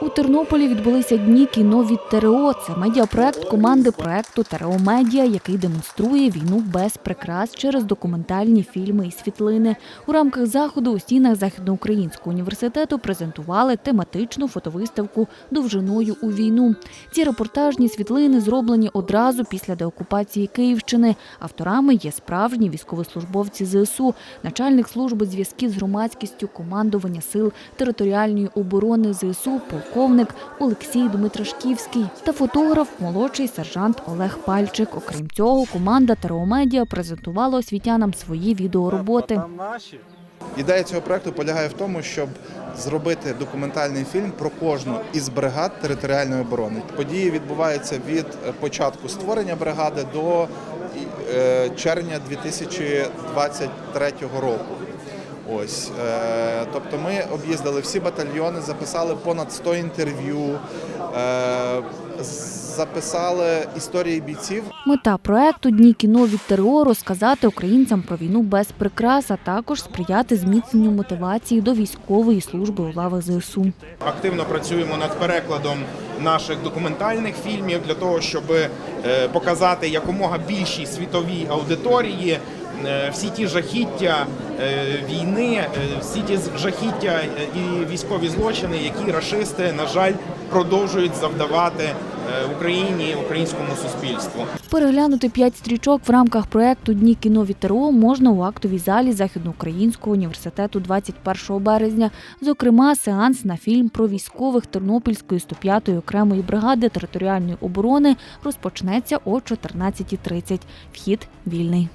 У Тернополі відбулися дні кіно від ТРО. Це медіапроект команди проекту ТРО Медіа, який демонструє війну без прикрас через документальні фільми і світлини. У рамках заходу у стінах Західноукраїнського університету презентували тематичну фотовиставку довжиною у війну. Ці репортажні світлини зроблені одразу після деокупації Київщини. Авторами є справжні військовослужбовці ЗСУ, начальник служби зв'язків з громадськістю командування сил територіальної оборони ЗСУ, полковник Олексій Дмитрашківський та фотограф, молодший сержант Олег Пальчик. Окрім цього, команда ТРО Медіа презентувала освітянам свої відеороботи. Ідея цього проекту полягає в тому, щоб зробити документальний фільм про кожну із бригад територіальної оборони. Події відбуваються від е, початку створення бригади до е, червня 2023 року. Ось, е, тобто ми об'їздили всі батальйони, записали понад 100 інтерв'ю, е, записали історії бійців. Мета проекту Дні кіно від ТРО розказати українцям про війну без прикрас, а також сприяти зміцненню мотивації до військової служби у лавах ЗСУ. Активно працюємо над перекладом наших документальних фільмів для того, щоб е, показати якомога більшій світовій аудиторії всі ті жахіття е, війни, е, всі ті жахіття е, і військові злочини, які рашисти, на жаль, продовжують завдавати е, Україні, українському суспільству. Переглянути п'ять стрічок в рамках проекту Дні кіно від можна у актовій залі Західноукраїнського університету 21 березня. Зокрема, сеанс на фільм про військових Тернопільської 105-ї окремої бригади територіальної оборони розпочнеться о 14.30. Вхід вільний.